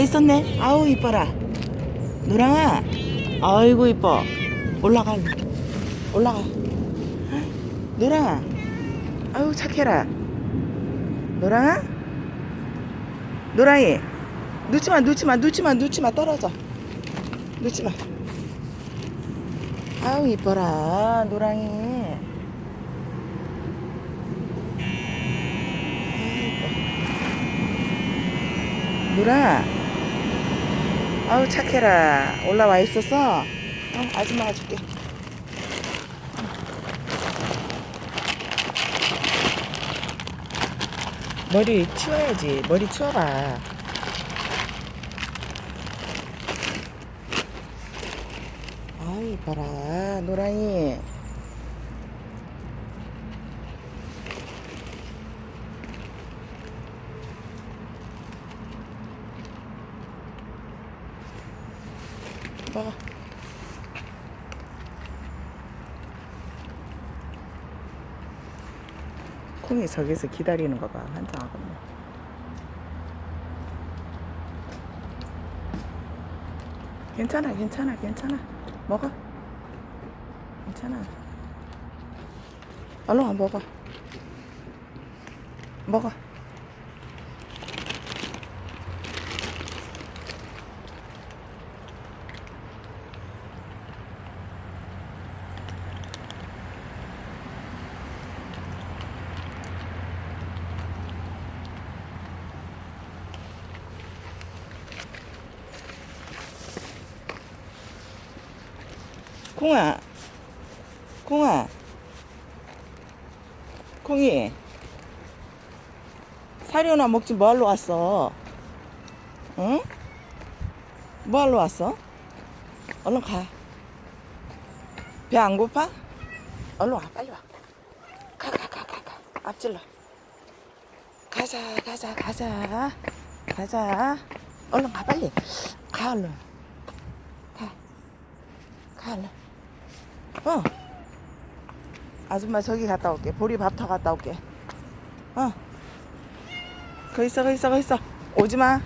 있었네. 아우 이뻐라. 노랑아. 아이고 이뻐. 올라가. 올라가. 노랑아. 아우 착해라. 노랑아. 노랑이. 놓지마 놓지마 놓지마 놓지마 떨어져. 놓지마. 아우 이뻐라 노랑이. 누라 아우 착해라. 올라와 있었어 어, 아줌마가 줄게. 머리 치워야지. 머리 치워봐. 아우 이뻐라 노랑이 먹어. 콩이 저기서 기다리는 거 봐. 환장하겠네. 괜찮아, 괜찮아, 괜찮아. 먹어. 괜찮아. 얼른 와, 먹어. 먹어. 콩아, 콩아, 콩이, 사료나 먹지 뭐하러 왔어? 응? 뭐하러 왔어? 얼른 가. 배 안 고파? 얼른 와, 빨리 와. 가, 가, 가, 가, 가. 앞질러. 가자, 가자, 가자. 가자. 얼른 가, 빨리. 가, 얼른. 가. 가, 얼른. 어. 아줌마 저기 갔다 올게. 보리밥터 갔다 올게. 어. 거 있어, 거 있어, 거 있어. 오지 마.